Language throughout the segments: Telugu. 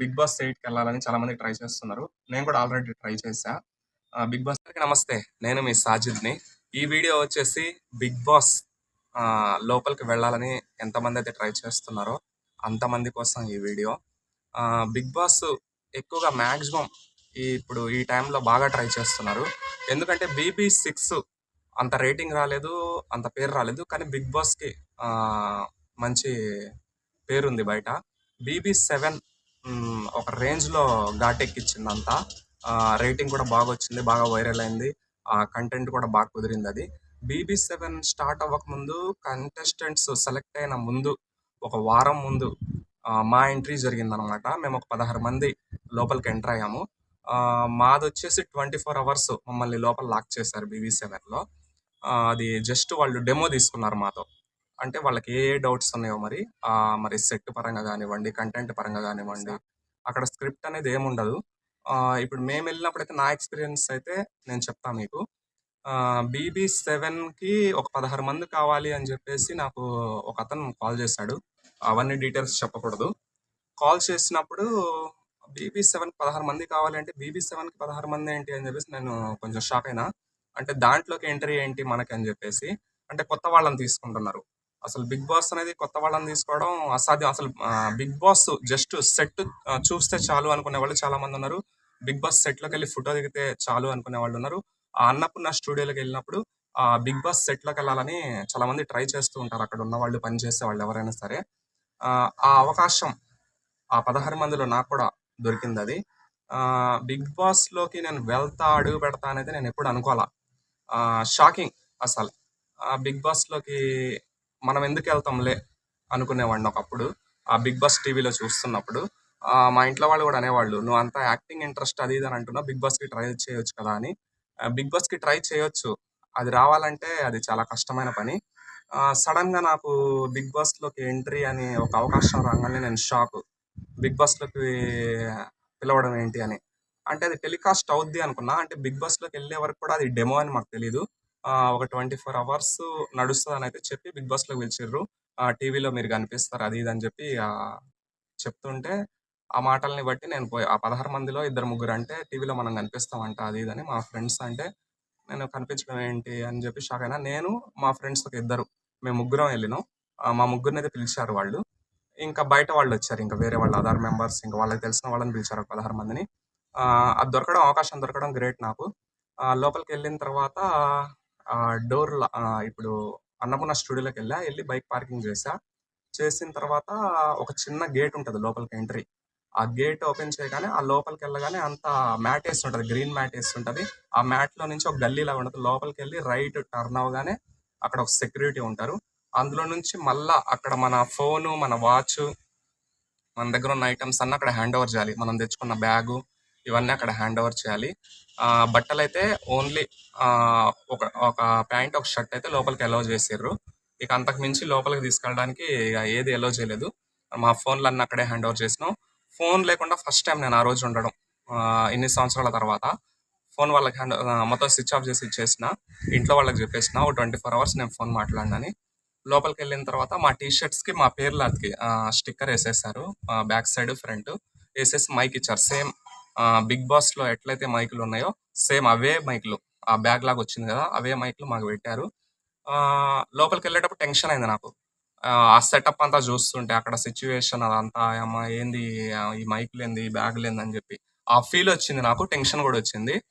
బిగ్ బాస్ ఎయిట్కి వెళ్ళాలని చాలా మంది ట్రై చేస్తున్నారు. నేను కూడా ఆల్రెడీ ట్రై చేశా. బిగ్ బాస్ నమస్తే. నేను మీ సాజిద్ని. ఈ వీడియో వచ్చేసి బిగ్ బాస్ లోపలికి వెళ్ళాలని ఎంతమంది అయితే ట్రై చేస్తున్నారో అంతమంది కోసం ఈ వీడియో. బిగ్ బాస్ ఎక్కువగా మ్యాక్సిమం ఇప్పుడు ఈ టైంలో బాగా ట్రై చేస్తున్నారు. ఎందుకంటే బీబీ సిక్స్ అంత రేటింగ్ రాలేదు అంత పేరు రాలేదు కానీ బిగ్ బాస్కి మంచి పేరుంది బయట. బీబీ సెవెన్ ఒక రేంజ్లో ఘాటెక్కిచ్చింది అంతా రేటింగ్ కూడా బాగా వచ్చింది బాగా వైరల్ అయింది. ఆ కంటెంట్ కూడా బాగా కుదిరింది అది. బీబీ సెవెన్ స్టార్ట్ అవ్వక ముందు కంటెస్టెంట్స్ సెలెక్ట్ అయిన ముందు ఒక వారం ముందు మా ఎంట్రీ జరిగిందనమాట మేము ఒక పదహారు మంది లోపలికి ఎంటర్ అయ్యాము. మాది వచ్చేసి ట్వంటీ ఫోర్ అవర్స్ మమ్మల్ని లోపల లాక్ చేశారు బీబీ సెవెన్లో అది జస్ట్ వాళ్ళు డెమో తీసుకున్నారు మాతో. అంటే వాళ్ళకి ఏ ఏ డౌట్స్ ఉన్నాయో మరి ఆ, మరి సెట్ పరంగా కానివ్వండి కంటెంట్ పరంగా కానివ్వండి అక్కడ స్క్రిప్ట్ అనేది ఏముండదు. ఇప్పుడు మేము వెళ్ళినప్పుడైతే నా ఎక్స్పీరియన్స్ అయితే నేను చెప్తా మీకు. బీబీ సెవెన్కి ఒక పదహారు మంది కావాలి అని చెప్పేసి నాకు ఒక అతను కాల్ చేశాడు. అవన్నీ డీటెయిల్స్ చెప్పకూడదు. కాల్ చేసినప్పుడు బీబీ సెవెన్ పదహారు మంది కావాలి అంటే బీబీ సెవెన్కి పదహారు మంది ఏంటి అని చెప్పేసి నేను కొంచెం షాక్ అయినా. అంటే దాంట్లోకి ఎంట్రీ ఏంటి మనకి అని చెప్పేసి అంటే కొత్త వాళ్ళని తీసుకుంటున్నారు. అసలు బిగ్ బాస్ అనేది కొత్త వాళ్ళని తీసుకోవడం అసాధ్యం. అసలు బిగ్ బాస్ జస్ట్ సెట్ చూస్తే చాలు అనుకునే వాళ్ళు చాలా మంది ఉన్నారు. బిగ్ బాస్ సెట్లోకి వెళ్ళి ఫోటో దిగితే చాలు అనుకునే వాళ్ళు ఉన్నారు. ఆ అన్నపూర్ణ స్టూడియోలోకి వెళ్ళినప్పుడు ఆ బిగ్ బాస్ సెట్లోకి వెళ్ళాలని చాలా మంది ట్రై చేస్తూ ఉంటారు. అక్కడ ఉన్న వాళ్ళు పనిచేసే వాళ్ళు ఎవరైనా సరే. ఆ అవకాశం ఆ పదహారు మందిలో నాకు కూడా దొరికింది అది. బిగ్ బాస్లోకి నేను వెళ్తా అడుగు పెడతా అనేది నేను ఎప్పుడు అనుకోవాలా షాకింగ్ అసలు. బిగ్ బాస్లోకి మనం ఎందుకు వెళ్తాంలే అనుకునేవాడిని ఒకప్పుడు. ఆ బిగ్ బాస్ టీవీలో చూస్తున్నప్పుడు మా ఇంట్లో వాళ్ళు కూడా అనేవాళ్ళు నువ్వు అంత యాక్టింగ్ ఇంట్రెస్ట్ అది ఇది అని అంటున్నావు బిగ్ బాస్కి ట్రై చేయొచ్చు కదా అని. బిగ్ బాస్కి ట్రై చేయొచ్చు. అది రావాలంటే అది చాలా కష్టమైన పని. సడన్గా నాకు బిగ్ బాస్లోకి ఎంట్రీ అని ఒక అవకాశం రాగానే నేను షాక్. బిగ్ బాస్లోకి పిలవడం ఏంటి అని. అంటే అది టెలికాస్ట్ అవుద్ది అనుకున్నా అంటే బిగ్ బాస్లోకి వెళ్ళే వరకు కూడా అది డెమో అని మాకు తెలియదు ఒక ట్వంటీ ఫోర్ అవర్స్ నడుస్తుంది అని అయితే చెప్పి బిగ్ బాస్లోకి పిలిచిర్రు. టీవీలో మీరు కనిపిస్తారు అది ఇది అని చెప్పి చెప్తుంటే ఆ మాటల్ని బట్టి నేను పోయి. ఆ పదహారు మందిలో ఇద్దరు ముగ్గురు అంటే టీవీలో మనం కనిపిస్తామంట అది ఇది అని మా ఫ్రెండ్స్ అంటే నేను కనిపించడం ఏంటి అని చెప్పి షాక్ అయినా. నేను మా ఫ్రెండ్స్ ఒక ఇద్దరు మేము ముగ్గురం వెళ్ళినాం. మా ముగ్గురిని అయితే పిలిచారు వాళ్ళు. ఇంకా బయట వాళ్ళు వచ్చారు ఇంకా వేరే వాళ్ళ అదర్ మెంబర్స్ ఇంకా వాళ్ళకి తెలిసిన వాళ్ళని పిలిచారు ఒక పదహారు మందిని. అది దొరకడం అవకాశం దొరకడం గ్రేట్ నాకు. లోపలికి వెళ్ళిన తర్వాత డోర్ ఇప్పుడు అన్నపూర్ణ స్టూడియోలోకి వెళ్ళా వెళ్ళి బైక్ పార్కింగ్ చేసా చేసిన తర్వాత ఒక చిన్న గేట్ ఉంటుంది లోపలికి ఎంట్రీ. ఆ గేట్ ఓపెన్ చేయగానే ఆ లోపలికి వెళ్ళగానే అంత మ్యాట్ వేసి ఉంటుంది గ్రీన్ మ్యాట్ వేసి ఉంటుంది. ఆ మ్యాట్లో నుంచి ఒక గల్లీ లాగా ఉంటుంది. లోపలికి వెళ్ళి రైట్ టర్న్ అవగానే అక్కడ ఒక సెక్యూరిటీ ఉంటారు. అందులో నుంచి మళ్ళా అక్కడ మన ఫోను మన వాచ్ మన దగ్గర ఉన్న ఐటమ్స్ అన్నీ అక్కడ హ్యాండ్ ఓవర్ చేయాలి. మనం తెచ్చుకున్న బ్యాగు ఇవన్నీ అక్కడ హ్యాండ్ ఓవర్ చేయాలి. బట్టలు అయితే ఓన్లీ ఒక ఒక ప్యాంట్ ఒక షర్ట్ అయితే లోపలికి అలౌ చేసారు ఇక అంతకు మించి లోపలికి తీసుకెళ్ళడానికి ఇక ఏది అలౌ చేయలేదు. మా ఫోన్లు అన్నీ అక్కడే హ్యాండ్ ఓవర్ చేసినాం. ఫోన్ లేకుండా ఫస్ట్ టైం నేను ఆ రోజు ఉండడం ఇన్ని సంవత్సరాల తర్వాత. ఫోన్ వాళ్ళకి హ్యాండ్ మొత్తం స్విచ్ ఆఫ్ చేసి ఇచ్చేసిన. ఇంట్లో వాళ్ళకి చెప్పేసిన ఒక ట్వంటీ ఫోర్ అవర్స్ నేను ఫోన్ మాట్లాడినని లోపలికి వెళ్ళిన తర్వాత మా టీ మా పేర్లు అతికి స్టిక్కర్ వేసేసారు. బ్యాక్ సైడ్ ఫ్రంట్ వేసేసి మైక్ ఇచ్చారు. సేమ్ బిగ్ బాస్లో ఎట్లయితే మైకులు ఉన్నాయో సేమ్ అవే మైకులు. ఆ బ్యాగ్ లాగా వచ్చింది కదా అవే మైకులు మాకు పెట్టారు. ఆ, లోపలికి వెళ్ళేటప్పుడు టెన్షన్ అయింది నాకు. ఆ, సెటప్ అంతా చూస్తుంటే అక్కడ సిచ్యువేషన్ అదంతా అమ్మ ఏంది ఈ మైకులు ఏంది ఈ బ్యాగ్ ఏంది అని చెప్పి ఆ ఫీల్ వచ్చింది నాకు టెన్షన్ కూడా వచ్చింది.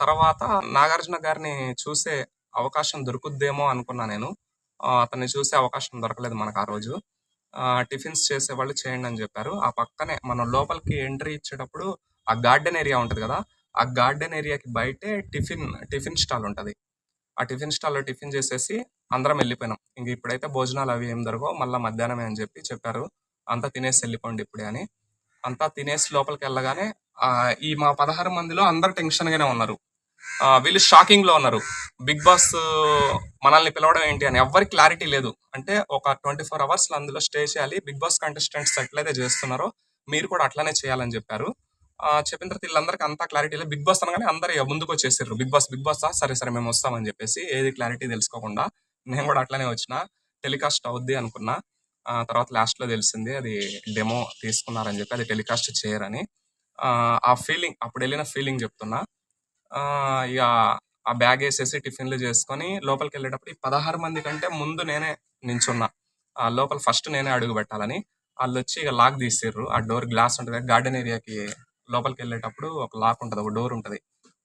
తర్వాత నాగార్జున గారిని చూసే అవకాశం దొరుకుద్దేమో అనుకున్నా నేను. అతన్ని చూసే అవకాశం దొరకలేదు మనకు ఆ రోజు. టిఫిన్స్ చేసే వాళ్ళు చేయండి అని చెప్పారు. ఆ పక్కనే మనం లోపలికి ఎంట్రీ ఇచ్చేటప్పుడు ఆ గార్డెన్ ఏరియా ఉంటుంది కదా ఆ గార్డెన్ ఏరియాకి బయటే టిఫిన్ టిఫిన్ స్టాల్ ఉంటుంది. ఆ టిఫిన్ స్టాల్లో టిఫిన్ చేసేసి అందరం వెళ్ళిపోయినాం. ఇంక ఇప్పుడైతే భోజనాలు అవి ఏం దొరకవు మళ్ళీ మధ్యాహ్నమే అని చెప్పి చెప్పారు. అంతా తినేసి వెళ్ళిపోండి ఇప్పుడే అని. అంతా తినేసి లోపలికి వెళ్ళగానే ఈ మా పదహారు మందిలో అందరు టెన్షన్గానే ఉన్నారు. వీళ్ళు షాకింగ్లో ఉన్నారు. బిగ్ బాస్ మనల్ని పిలవడం ఏంటి అని ఎవ్వరికి క్లారిటీ లేదు. అంటే ఒక ట్వంటీ ఫోర్ అవర్స్లో అందులో స్టే చేయాలి. బిగ్ బాస్ కంటెస్టెంట్స్ ఎట్లయితే చేస్తున్నారో మీరు కూడా అట్లానే చేయాలని చెప్పారు. చెప్పిన తర్వాత వీళ్ళందరికీ అంతా క్లారిటీ లేదు. బిగ్ బాస్ అనగానే అందరు ముందుకు వచ్చేసారు బిగ్ బాస్ బిగ్ బాస్ సరే సరే మేము వస్తామని చెప్పేసి ఏది క్లారిటీ తెలుసుకోకుండా నేను కూడా అట్లనే వచ్చిన. టెలికాస్ట్ అవుద్ది అనుకున్నా. ఆ తర్వాత లాస్ట్లో తెలిసింది అది డెమో తీసుకున్నారని చెప్పి అది టెలికాస్ట్ చేయరని. ఆ ఫీలింగ్ అప్పుడు వెళ్ళిన ఫీలింగ్ చెప్తున్నా. ఇక ఆ బ్యాగ్ వేసేసి టిఫిన్లు చేసుకొని లోపలికి వెళ్ళేటప్పుడు ఈ పదహారు మంది కంటే ముందు నేనే నించున్నా. ఆ లోపల ఫస్ట్ నేనే అడుగు పెట్టాలని. వాళ్ళు వచ్చి ఇక లాక్ తీసిర్రు. ఆ డోర్ గ్లాస్ ఉంటుంది గార్డెన్ ఏరియాకి లోపలికి వెళ్ళేటప్పుడు ఒక లాక్ ఉంటుంది ఒక డోర్ ఉంటుంది.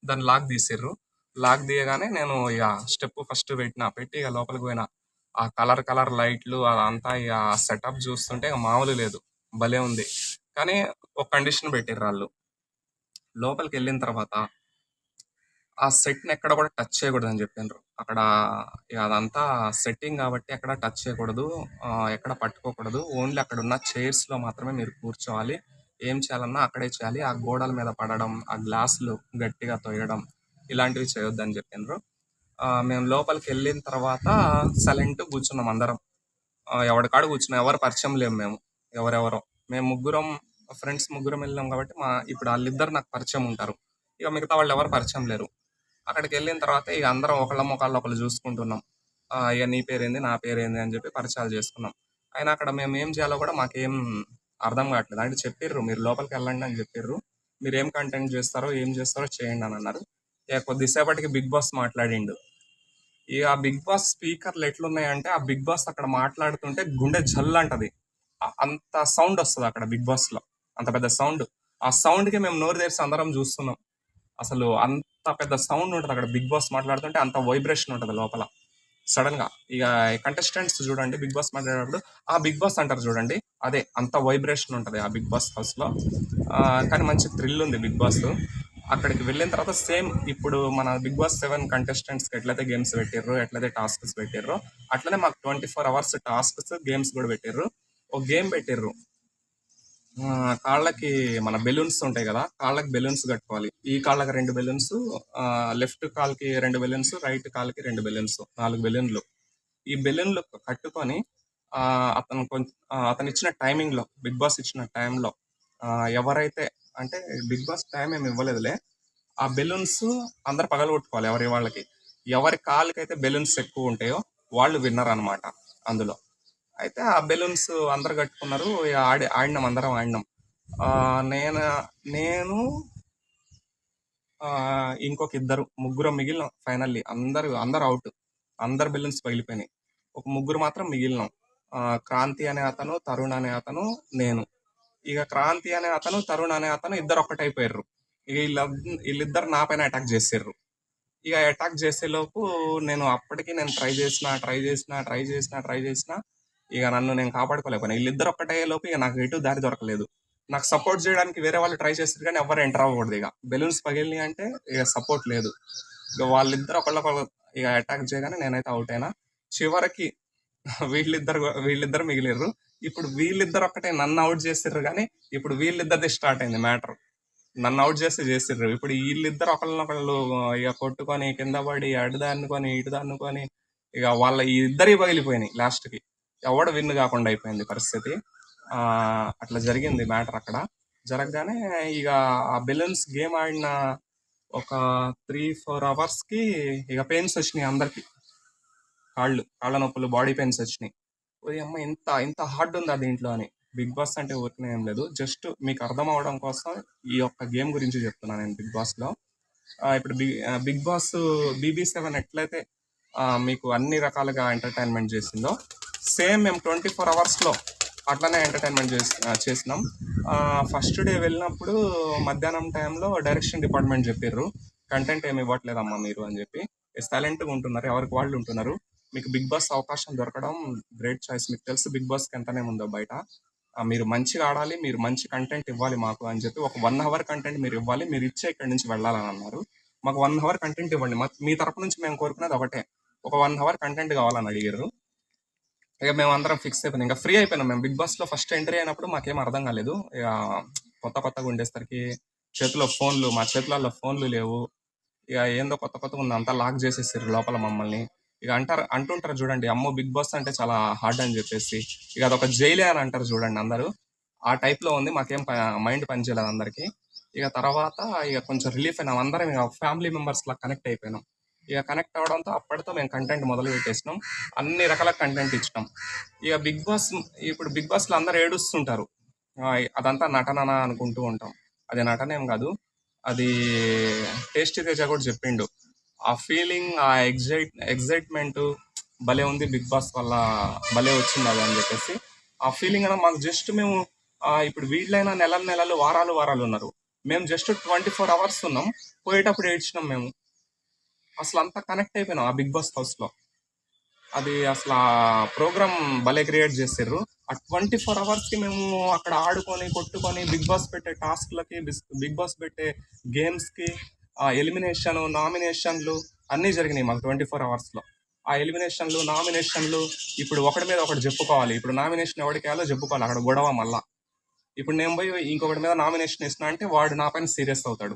దాన్ని లాక్ తీసిర్రు. లాక్ తీయగానే నేను ఇక స్టెప్ ఫస్ట్ పెట్టిన. పెట్టి ఇక లోపలికి పోయినా. ఆ కలర్ కలర్ లైట్లు అదంతా ఇక సెటప్ చూస్తుంటే ఇక మామూలు లేదు. భలే ఉంది. కానీ ఒక కండిషన్ పెట్టిర్రు వాళ్ళు. లోపలికి వెళ్ళిన తర్వాత ఆ సెట్ని ఎక్కడ కూడా టచ్ చేయకూడదు అని చెప్పిండ్రు అక్కడ ఇక అదంతా సెట్టింగ్ కాబట్టి ఎక్కడ టచ్ చేయకూడదు. ఎక్కడ పట్టుకోకూడదు. ఓన్లీ అక్కడ ఉన్న చైర్స్లో మాత్రమే మీరు కూర్చోవాలి. ఏం చేయాలన్నా అక్కడే చేయాలి. ఆ గోడల మీద పడడం ఆ గ్లాసులు గట్టిగా తొయ్యడం ఇలాంటివి చేయొద్దని చెప్పిండ్రు ఆ, మేము లోపలికి వెళ్ళిన తర్వాత సైలెంట్ కూర్చున్నాం అందరం. ఆ, కూర్చున్నాం ఎవరు పరిచయం లేము మేము ఎవరెవరో. మేము ముగ్గురం ఫ్రెండ్స్ ముగ్గురం వెళ్ళాం కాబట్టి మా ఇప్పుడు వాళ్ళిద్దరు నాకు పరిచయం ఉంటారు. ఇక మిగతా వాళ్ళు ఎవరు పరిచయం లేరు. అక్కడికి వెళ్ళిన తర్వాత ఇక అందరం ఒకళ్ళ ముఖాల్లో ఒకళ్ళు చూసుకుంటున్నాం. ఇక నీ పేరేంది నా పేరేంది అని చెప్పి పరిచయాలు చేసుకున్నాం. అయినా అక్కడ మేము ఏం చేయాలో కూడా మాకేం అర్థం కావట్లేదు. అంటే చెప్పిర్రు మీరు లోపలికి వెళ్ళండి అని చెప్పిర్రు. మీరు ఏం కంటెంట్ చేస్తారో ఏం చేస్తారో చేయండి అని అన్నారు. ఇక కొద్దిసేపటికి బిగ్ బాస్ మాట్లాడిండు. ఇక ఆ బిగ్ బాస్ స్పీకర్లు ఎట్లున్నాయంటే ఆ బిగ్ బాస్ అక్కడ మాట్లాడుతుంటే గుండె జల్ అంటది అంత సౌండ్ వస్తుంది అక్కడ బిగ్ బాస్లో అంత పెద్ద సౌండ్ ఆ సౌండ్కి మేము నోరు తెరిచి అందరం చూస్తున్నాం. అసలు అంత పెద్ద సౌండ్ ఉంటుంది అక్కడ బిగ్ బాస్ మాట్లాడుతుంటే అంత వైబ్రేషన్ ఉంటుంది లోపల. సడన్గా ఇక కంటెస్టెంట్స్ చూడండి బిగ్ బాస్ మాట్లాడేటప్పుడు ఆ బిగ్ బాస్ అంటారు చూడండి. అదే అంత వైబ్రేషన్ ఉంటుంది ఆ బిగ్ బాస్ హౌస్లో కానీ మంచి థ్రిల్ ఉంది బిగ్ బాస్. అక్కడికి వెళ్ళిన తర్వాత సేమ్ ఇప్పుడు మన బిగ్ బాస్ సెవెన్ కంటెస్టెంట్స్కి ఎట్లయితే గేమ్స్ పెట్టిర్రు ఎట్లయితే టాస్క్స్ పెట్టిర్రు అట్లనే మాకు twenty four hours tasks games కూడా పెట్టిర్రు. ఒక గేమ్ పెట్టిర్రు. కాళ్ళకి మన బెలూన్స్ ఉంటాయి కదా కాళ్ళకి బెలూన్స్ కట్టుకోవాలి. ఈ కాళ్ళకి రెండు బెలూన్స్ లెఫ్ట్ కాల్కి రెండు బెలూన్స్ రైట్ కాల్కి రెండు బెలూన్స్ నాలుగు బెలూన్లు. ఈ బెలూన్లు కట్టుకొని ఆ, అతను కొంచెం అతను ఇచ్చిన టైమింగ్లో బిగ్ బాస్ ఇచ్చిన టైంలో ఎవరైతే అంటే బిగ్ బాస్ టైం ఏమి ఇవ్వలేదులే ఆ బెలూన్స్ అందరు పగలగొట్టుకోవాలి ఎవరి వాళ్ళకి. ఎవరి కాళ్ళకైతే బెలూన్స్ ఎక్కువ ఉంటాయో వాళ్ళు విన్నర్ అన్నమాట అందులో. అయితే ఆ బెలూన్స్ అందరు కట్టుకున్నారు. ఇక ఆడి ఆడినాం అందరం ఆడినాం. నేను నేను ఇంకొక ఇద్దరు ముగ్గురు మిగిలినాం ఫైనల్లీ. అందరు అందరు అవుట్. అందరు బెలూన్స్ పగిలిపోయినాయి. ఒక ముగ్గురు మాత్రం మిగిలినాం. క్రాంతి అనే అతను తరుణ్ అనే అతను నేను. ఇక క్రాంతి అనే అతను తరుణ్ అనే అతను ఇద్దరు ఒక్కటైపోయారు ఇక వీళ్ళ వీళ్ళిద్దరు నా పైన అటాక్ చేసారు ఇక అటాక్ చేసేలోపు నేను అప్పటికి నేను ట్రై చేసిన ట్రై చేసిన ట్రై చేసిన ట్రై చేసిన ఇక నన్ను నేను కాపాడుకోలేకపోయినా. వీళ్ళిద్దరు ఒక్కటే లోపు ఇక నాకు ఎటు దారి దొరకలేదు. నాకు సపోర్ట్ చేయడానికి వేరే వాళ్ళు ట్రై చేస్తారు కానీ ఎవరు ఎంటర్ అవ్వకూడదు ఇక. బెలూన్స్ పగిలినాయి అంటే ఇక సపోర్ట్ లేదు. ఇక వాళ్ళిద్దరు ఒకళ్ళొకళ్ళు ఇక అటాక్ చేయగానే నేనైతే అవుట్ అయినా. చివరికి వీళ్ళిద్దరు వీళ్ళిద్దరు మిగిలిర్రు. ఇప్పుడు వీళ్ళిద్దరు ఒక్కటే నన్ను అవుట్ చేసిర్రు కానీ ఇప్పుడు వీళ్ళిద్దరిది స్టార్ట్ అయింది మ్యాటర్ నన్ను అవుట్ చేస్తే చేసిర్రు. ఇప్పుడు వీళ్ళిద్దరు ఒకళ్ళనొకళ్ళు ఇక కొట్టుకొని కింద పడి అటు అనుకొని ఇటు దాన్నుకొని ఇక వాళ్ళ ఇద్దరికి ఇద్దరి పగిలిపోయినాయి లాస్ట్కి. ఎవడు విన్ కాకుండా అయిపోయింది పరిస్థితి. అట్లా జరిగింది మ్యాటర్ అక్కడ. జరగగానే ఇక ఆ బెలూన్స్ గేమ్ ఆడిన ఒక త్రీ ఫోర్ అవర్స్కి ఇక పెయిన్స్ వచ్చినాయి అందరికి. కాళ్ళు కాళ్ళ నొప్పులు బాడీ పెయిన్స్ వచ్చినాయి. ఓరి అమ్మ ఇంత ఇంత హార్డ్ ఉందా దీంట్లో అని. బిగ్ బాస్ అంటే ఊరికనే ఏం లేదు. జస్ట్ మీకు అర్థం అవడం కోసం ఈ యొక్క గేమ్ గురించి చెప్తున్నాను నేను బిగ్ బాస్లో ఇప్పుడు Bigg Bigg Boss BB seven ఎట్లయితే మీకు అన్ని రకాలుగా ఎంటర్టైన్మెంట్ చేసిందో సేమ్ మేము ట్వంటీ ఫోర్ అవర్స్లో అట్లనే ఎంటర్టైన్మెంట్ చేసి చేసినాం. ఫస్ట్ డే వెళ్ళినప్పుడు మధ్యాహ్నం టైంలో డైరెక్షన్ డిపార్ట్మెంట్ చెప్పారు కంటెంట్ ఏమి ఇవ్వట్లేదమ్మా మీరు అని చెప్పి. సైలెంట్గా ఉంటున్నారు. ఎవరికి వాళ్ళు ఉంటున్నారు. మీకు బిగ్ బాస్ అవకాశం దొరకడం గ్రేట్ చాయిస్. మీకు తెలుసు బిగ్ బాస్కి ఎంతనే ఉందో బయట. మీరు మంచిగా ఆడాలి. మీరు మంచి కంటెంట్ ఇవ్వాలి మాకు అని చెప్పి ఒక వన్ అవర్ కంటెంట్ మీరు ఇవ్వాలి. మీరు ఇచ్చే ఇక్కడి నుంచి వెళ్ళాలని అన్నారు. మాకు వన్ అవర్ కంటెంట్ ఇవ్వండి. మా- మీ తరపు నుంచి మేము కోరుకునేది ఒకటే. ఒక వన్ అవర్ కంటెంట్ కావాలని అడిగారు ఇక మేము అందరం ఫిక్స్ అయిపోయినాం. ఇంకా ఫ్రీ అయిపోయినాం మేము. బిగ్ బాస్లో ఫస్ట్ ఎంట్రీ అయినప్పుడు మాకేం అర్థం కాలేదు. ఇక కొత్త కొత్తగా ఉండేసరికి చేతిలో ఫోన్లు మా చేతులలో ఫోన్లు లేవు. ఇక ఏందో కొత్త కొత్తగా ఉంది. అంతా లాక్ చేసేసారు లోపల మమ్మల్ని. ఇక అంటారు అంటుంటారు చూడండి అమ్మో బిగ్ బాస్ అంటే చాలా హార్డ్ అని చెప్పేసి. ఇక అదొక జైలే అని అంటారు చూడండి అందరూ. ఆ టైప్లో ఉంది. మాకేం మైండ్ పనిచేయలేదు అందరికీ. ఇక తర్వాత ఇక కొంచెం రిలీఫ్ అయినాం. అందరం ఇక ఫ్యామిలీ మెంబర్స్ లా కనెక్ట్ అయిపోయినాం. ఇక కనెక్ట్ అవడంతో అప్పటితో మేము కంటెంట్ మొదలు పెట్టేసినాం. అన్ని రకాల కంటెంట్ ఇచ్చినాం. ఇక బిగ్ బాస్ ఇప్పుడు బిగ్ బాస్లో అందరు ఏడుస్తుంటారు. అదంతా నటన అనుకుంటూ ఉంటాం. అది నటనేం కాదు. అది టేస్ట్ తేజ కూడా చెప్పిండు. ఆ ఫీలింగ్ ఆ ఎగ్జైట్ ఎగ్జైట్మెంట్ భలే ఉంది బిగ్ బాస్ వల్ల భలే వచ్చింది అది అని చెప్పేసి. ఆ ఫీలింగ్ అనేది మాకు జస్ట్ మేము ఇప్పుడు వీళ్ళైనా నెల నెలలు వారాలు వారాలు ఉన్నారు. మేము జస్ట్ ట్వంటీ ఫోర్ అవర్స్ ఉన్నాం. పోయేటప్పుడు ఏడ్చినాం మేము. అసలు అంతా కనెక్ట్ అయిపోయినాం ఆ బిగ్ బాస్ హౌస్లో. అది అసలు ఆ ప్రోగ్రామ్ భలే క్రియేట్ చేసారు ఆ ట్వంటీ ఫోర్ అవర్స్కి మేము అక్కడ ఆడుకొని కొట్టుకొని బిగ్ బాస్ పెట్టే టాస్క్లకి బిగ్ బాస్ పెట్టే గేమ్స్కి ఆ ఎలిమినేషన్ నామినేషన్లు అన్నీ జరిగినాయి మాకు ట్వంటీ ఫోర్ అవర్స్లో. ఆ ఎలిమినేషన్లు నామినేషన్లు ఇప్పుడు ఒకటి మీద ఒకటి చెప్పుకోవాలి. ఇప్పుడు నామినేషన్ ఎవరికి వేయాలో చెప్పుకోవాలి. అక్కడ గొడవ మళ్ళా. ఇప్పుడు నేను పోయి ఇంకొకటి మీద నామినేషన్ ఇస్తున్నా అంటే వాడు నా పైన సీరియస్ అవుతాడు.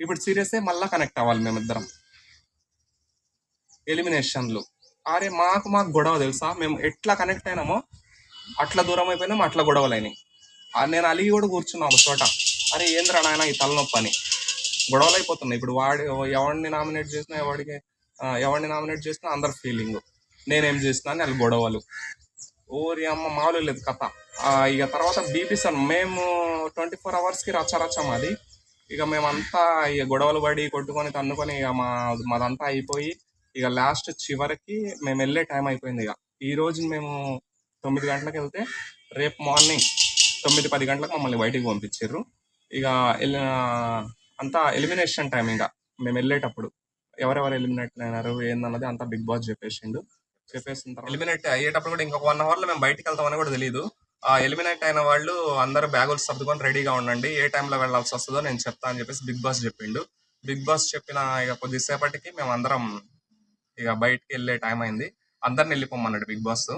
ఇప్పుడు సీరియస్ మళ్ళీ మళ్ళా కనెక్ట్ అవ్వాలి మేమిద్దరం. ఎలిమినేషన్లు. అరే మాకు మాకు గొడవ తెలుసా? మేము ఎట్లా కనెక్ట్ అయినామో అట్లా దూరం అయిపోయినాము అట్లా గొడవలైనాయి నేను అలిగి కూడా కూర్చున్నా ఒక చోట. అరే ఏంద్రా నాయన ఈ తలనొప్పి అని. గొడవలు అయిపోతున్నాయి. ఇప్పుడు వాడు ఎవరిని నామినేట్ చేసినా ఎవడికి ఎవడిని ఎవరిని నామినేట్ చేసినా అందరు ఫీలింగ్ నేనేం చేసినా అని వాళ్ళు గొడవలు. ఓరి అమ్మ మామూలు లేదు కథ. ఇక తర్వాత బీపీసన్ మేము ట్వంటీ ఫోర్ అవర్స్కి రచ్చ అది ఇక మేమంతా ఇక గొడవలు పడి కొట్టుకొని తన్నుకొని ఇక మా మాదంతా అయిపోయి ఇక లాస్ట్ చివరికి మేము వెళ్ళే టైం అయిపోయింది ఇక. ఈ రోజు మేము తొమ్మిది గంటలకు వెళ్తే రేపు మార్నింగ్ తొమ్మిది పది గంటలకు మమ్మల్ని బయటికి పంపించారు ఇక అంతా ఎలిమినేషన్ టైం ఇంకా. మేము వెళ్ళేటప్పుడు ఎవరెవరు ఎలిమినేట్ అయినారు ఏందన్నది అంతా బిగ్ బాస్ చెప్పేసిండు. చెప్పేసిన తర్వాత ఎలిమినేట్ అయ్యేటప్పుడు కూడా ఇంకొక వన్ అవర్లో మేము బయటికి వెళ్తామని కూడా తెలియదు ఆ ఎలిమినేట్ అయిన వాళ్ళు అందరూ బ్యాగులు సర్దుకొని రెడీగా ఉండండి ఏ టైంలో వెళ్ళాల్సి వస్తుందో నేను చెప్తా అని చెప్పేసి బిగ్ బాస్ చెప్పిండు. బిగ్ బాస్ చెప్పిన ఇక కొద్దిసేపటికి మేము అందరం ఇక బయటకి వెళ్ళే టైం అయింది. అందరిని వెళ్ళిపోమన్నాడు బిగ్ బాస్.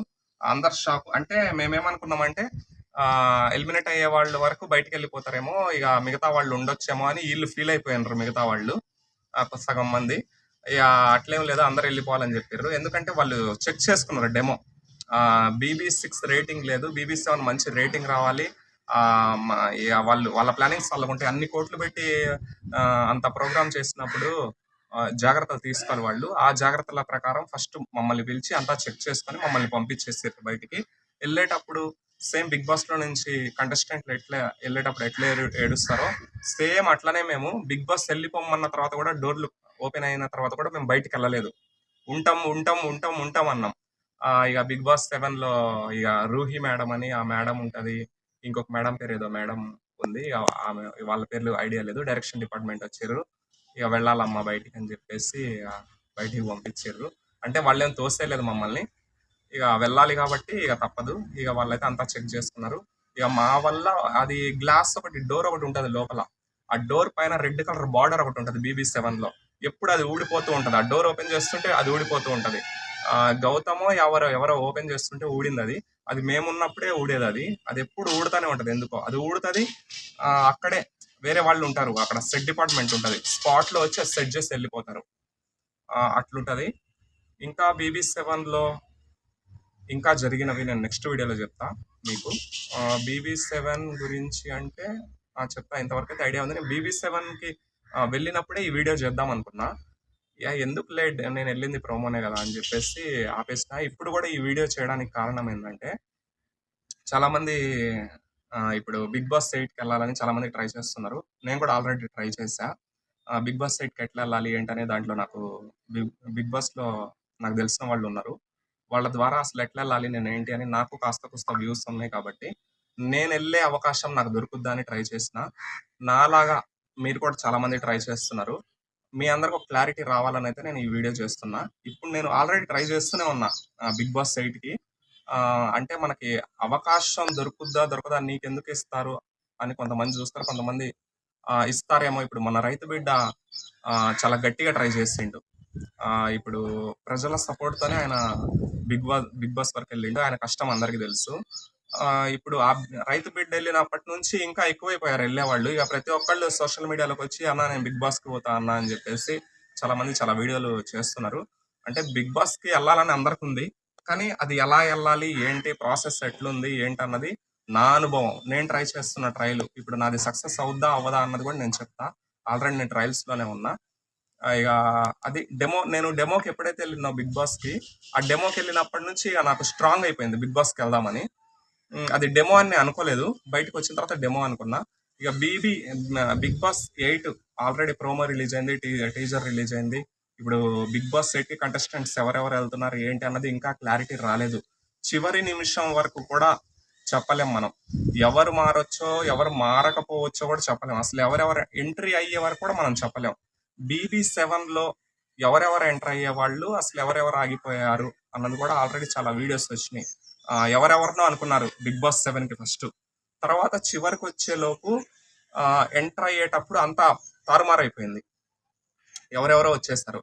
అందరు షాక్ అంటే మేమేమనుకున్నామంటే ఎలిమినేట్ అయ్యే వాళ్ళ వరకు బయటకు వెళ్ళిపోతారేమో ఇక మిగతా వాళ్ళు ఉండొచ్చేమో అని వీళ్ళు ఫీల్ అయిపోయినారు మిగతా వాళ్ళు. సగం మంది. ఇక అట్లేం లేదు అందరు వెళ్ళిపోవాలని చెప్పారు ఎందుకంటే వాళ్ళు చెక్ చేసుకున్నారు డెమో బీబీ సిక్స్ రేటింగ్ లేదు. బీబీ సెవెన్ మంచి రేటింగ్ రావాలి. ఆ, ఇక వాళ్ళు వాళ్ళ ప్లానింగ్స్ వాళ్ళకుంటే అన్ని కోట్లు పెట్టి అంత ప్రోగ్రామ్ చేసినప్పుడు జాగ్రత్తలు తీసుకోవాలి వాళ్ళు ఆ జాగ్రత్తల ప్రకారం ఫస్ట్ మమ్మల్ని పిలిచి అంతా చెక్ చేసుకొని మమ్మల్ని పంపించేసారు బయటికి. వెళ్ళేటప్పుడు సేమ్ బిగ్ బాస్లో నుంచి కంటెస్టెంట్లు ఎట్లా వెళ్ళేటప్పుడు ఎట్లా ఏడు- ఏడుస్తారో సేమ్ అట్లనే మేము బిగ్ బాస్ వెళ్ళిపోమన్న తర్వాత కూడా డోర్లు ఓపెన్ అయిన తర్వాత కూడా మేము బయటికి వెళ్ళలేదు. ఉంటాం ఉంటాం ఉంటాం ఉంటాం అన్నాం. ఆ, ఇక బిగ్ బాస్ సెవెన్లో ఇక రూహి మేడం అని ఆ మేడం ఉంటది. ఇంకొక మేడం పేరు ఏదో మేడం ఉంది. ఆమె వాళ్ళ పేర్లు ఐడియా లేదు. డైరెక్షన్ డిపార్ట్మెంట్ వచ్చారు. ఇక వెళ్ళాలమ్మా బయటికి అని చెప్పేసి బయటికి పంపించారు అంటే వాళ్ళేం తోసేయలేదు మమ్మల్ని. ఇక వెళ్ళాలి కాబట్టి ఇక తప్పదు. ఇక వాళ్ళైతే అంతా చెక్ చేసుకున్నారు. ఇక మా వల్ల అది గ్లాస్ ఒకటి డోర్ ఒకటి ఉంటుంది లోపల. ఆ డోర్ పైన రెడ్ కలర్ బార్డర్ ఒకటి ఉంటుంది బీబీ సెవెన్లో ఎప్పుడు అది ఊడిపోతూ ఉంటుంది. ఆ డోర్ ఓపెన్ చేస్తుంటే అది ఊడిపోతూ ఉంటుంది. గౌతమో ఎవరో ఎవరో ఓపెన్ చేస్తుంటే ఊడింది అది. అది మేమున్నప్పుడే ఊడేది అది. అది ఎప్పుడు ఊడుతూనే ఉంటుంది. ఎందుకో అది ఊడుతుంది అక్కడే. వేరే వాళ్ళు ఉంటారు. అక్కడ సెట్ డిపార్ట్మెంట్ ఉంటుంది. స్పాట్లో వచ్చి సెట్ చేసి వెళ్ళిపోతారు. అట్లుంటుంది. ఇంకా బీబీ సెవెన్లో ఇంకా జరిగినవి నేను నెక్స్ట్ వీడియోలో చెప్తా మీకు. బీబీ సెవెన్ గురించి అంటే చెప్తా. ఇంతవరకు అయితే ఐడియా ఉంది. నేను బీబీ సెవెన్కి వెళ్ళినప్పుడే ఈ వీడియో చేద్దాం అనుకున్నా. యా ఎందుకు లేట్ నేను వెళ్ళింది ప్రోమోనే కదా అని చెప్పేసి ఆపేసిన. ఇప్పుడు కూడా ఈ వీడియో చేయడానికి కారణం ఏంటంటే చాలామంది ఇప్పుడు బిగ్ బాస్ ఎయిట్కి వెళ్ళాలని చాలా మంది ట్రై చేస్తున్నారు. నేను కూడా ఆల్రెడీ ట్రై చేశా. బిగ్ బాస్ ఎయిట్కి ఎట్లా వెళ్ళాలి ఏంటనే దాంట్లో నాకు బిగ్ బిగ్ బాస్లో నాకు తెలిసిన వాళ్ళు ఉన్నారు. వాళ్ళ ద్వారా అసలు ఎట్లా వెళ్ళాలి నేను ఏంటి అని నాకు కాస్త కాస్త వ్యూస్ ఉన్నాయి కాబట్టి నేను వెళ్ళే అవకాశం నాకు దొరుకుద్దా అని ట్రై చేసిన నాలాగా మీరు కూడా చాలా మంది ట్రై చేస్తున్నారు. మీ అందరికి ఒక క్లారిటీ రావాలని అయితే నేను ఈ వీడియో చేస్తున్నా. ఇప్పుడు నేను ఆల్రెడీ ట్రై చేస్తూనే ఉన్నా బిగ్ బాస్ ఎయిట్కి అంటే మనకి అవకాశం దొరుకుద్దా దొరకదా నీకెందుకు ఇస్తారు అని కొంతమంది చూస్తారు. కొంతమంది ఇస్తారేమో ఇప్పుడు మన రైతు బిడ్డ ఆ, చాలా గట్టిగా ట్రై చేసిండు. ఆ, ఇప్పుడు ప్రజల సపోర్ట్ తోనే ఆయన బిగ్ బాస్ బిగ్ బాస్ వరకు వెళ్ళిండు. ఆయన కష్టం అందరికీ తెలుసు. ఆ, ఇప్పుడు ఆ రైతు బిడ్డ వెళ్ళినప్పటి నుంచి ఇంకా ఎక్కువైపోయారు వెళ్ళేవాళ్ళు. ఇక ప్రతి ఒక్కళ్ళు సోషల్ మీడియాలోకి వచ్చి అన్న నేను బిగ్ బాస్కి పోతా అన్న అని చెప్పేసి చాలా మంది చాలా వీడియోలు చేస్తున్నారు. అంటే బిగ్ బాస్కి వెళ్ళాలని అందరికి ఉంది కానీ అది ఎలా వెళ్ళాలి? ఏంటి ప్రాసెస్ ఎట్లుంది? ఏంటన్నది నా అనుభవం. నేను ట్రై చేస్తున్న ట్రయల్ ఇప్పుడు నాది సక్సెస్ అవుద్దా? అవ్వదా? అన్నది కూడా నేను చెప్తా. ఆల్రెడీ నేను ట్రయల్స్లోనే ఉన్నా. ఇక అది డెమో నేను డెమోకి ఎప్పుడైతే వెళ్ళినా బిగ్ బాస్కి ఆ డెమోకి వెళ్ళినప్పటి నుంచి ఇక నాకు స్ట్రాంగ్ అయిపోయింది బిగ్ బాస్కి వెళ్దామని. అది డెమో అని నేను అనుకోలేదు. బయటకు వచ్చిన తర్వాత డెమో అనుకున్నా. ఇక BB Bigg Boss eight already promo release అయింది టీజర్ రిలీజ్ అయింది. ఇప్పుడు బిగ్ బాస్ సెట్ కంటెస్టెంట్స్ ఎవరెవరు వెళ్తున్నారు ఏంటి అన్నది ఇంకా క్లారిటీ రాలేదు. చివరి నిమిషం వరకు కూడా చెప్పలేం మనం. ఎవరు మారొచ్చో ఎవరు మారకపోవచ్చో కూడా చెప్పలేం. అసలు ఎవరెవరు ఎంట్రీ అయ్యే వరకు కూడా మనం చెప్పలేం. బీబీ సెవెన్లో ఎవరెవరు ఎంటర్ అయ్యే వాళ్ళు అసలు ఎవరెవరు ఆగిపోయారు అన్నది కూడా ఆల్రెడీ చాలా వీడియోస్ వచ్చినాయి. ఎవరెవరినో అనుకున్నారు బిగ్ బాస్ సెవెన్కి ఫస్ట్ తర్వాత చివరికి వచ్చేలోపు ఎంటర్ అయ్యేటప్పుడు అంతా తారుమారైపోయింది. ఎవరెవరో వచ్చేస్తారు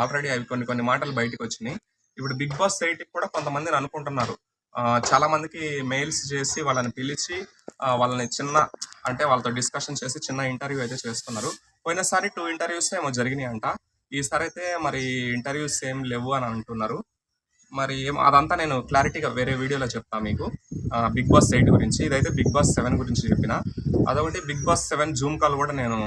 ఆల్రెడీ అవి కొన్ని కొన్ని మాటలు బయటకు వచ్చినాయి. ఇప్పుడు బిగ్ బాస్ ఎయిట్ కూడా కొంతమందిని అనుకుంటున్నారు. చాలా మందికి మెయిల్స్ చేసి వాళ్ళని పిలిచి వాళ్ళని చిన్న అంటే వాళ్ళతో డిస్కషన్ చేసి చిన్న ఇంటర్వ్యూ అయితే చేస్తున్నారు. పోయినసారి టూ ఇంటర్వ్యూస్ ఏమో జరిగినాయి అంట ఈసారి అయితే మరి ఇంటర్వ్యూస్ ఏం లేవు అని అంటున్నారు. మరి ఏమో అదంతా నేను క్లారిటీగా వేరే వీడియోలో చెప్తాను మీకు. బిగ్ బాస్ ఎయిట్ గురించి ఇదైతే బిగ్ బాస్ సెవెన్ గురించి చెప్పిన. అదొకటి Bigg Boss seven Zoom call కూడా నేను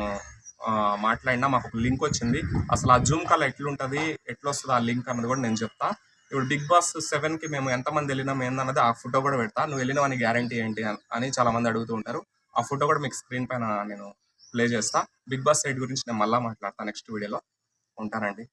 మాట్లాడినా మాకు ఒక లింక్ వచ్చింది. అసలు ఆ జూమ్ కాల్ ఎట్లుంటుంది ఎట్లొస్తుంది ఆ లింక్ అన్నది కూడా నేను చెప్తా. ఇప్పుడు బిగ్ బాస్ సెవెన్కి మేము ఎంతమంది వెళ్ళినాం ఏందన్నది ఆ ఫోటో కూడా పెడతా. నువ్వు వెళ్ళినవని గ్యారంటీ ఏంటి అని- చాలా మంది అడుగుతూ ఉంటారు. ఆ ఫోటో కూడా మీకు స్క్రీన్ పైన నేను ప్లే చేస్తా. బిగ్ బాస్ సైట్ గురించి నేను మళ్ళీ మాట్లాడతా నెక్స్ట్ వీడియోలో ఉంటానండి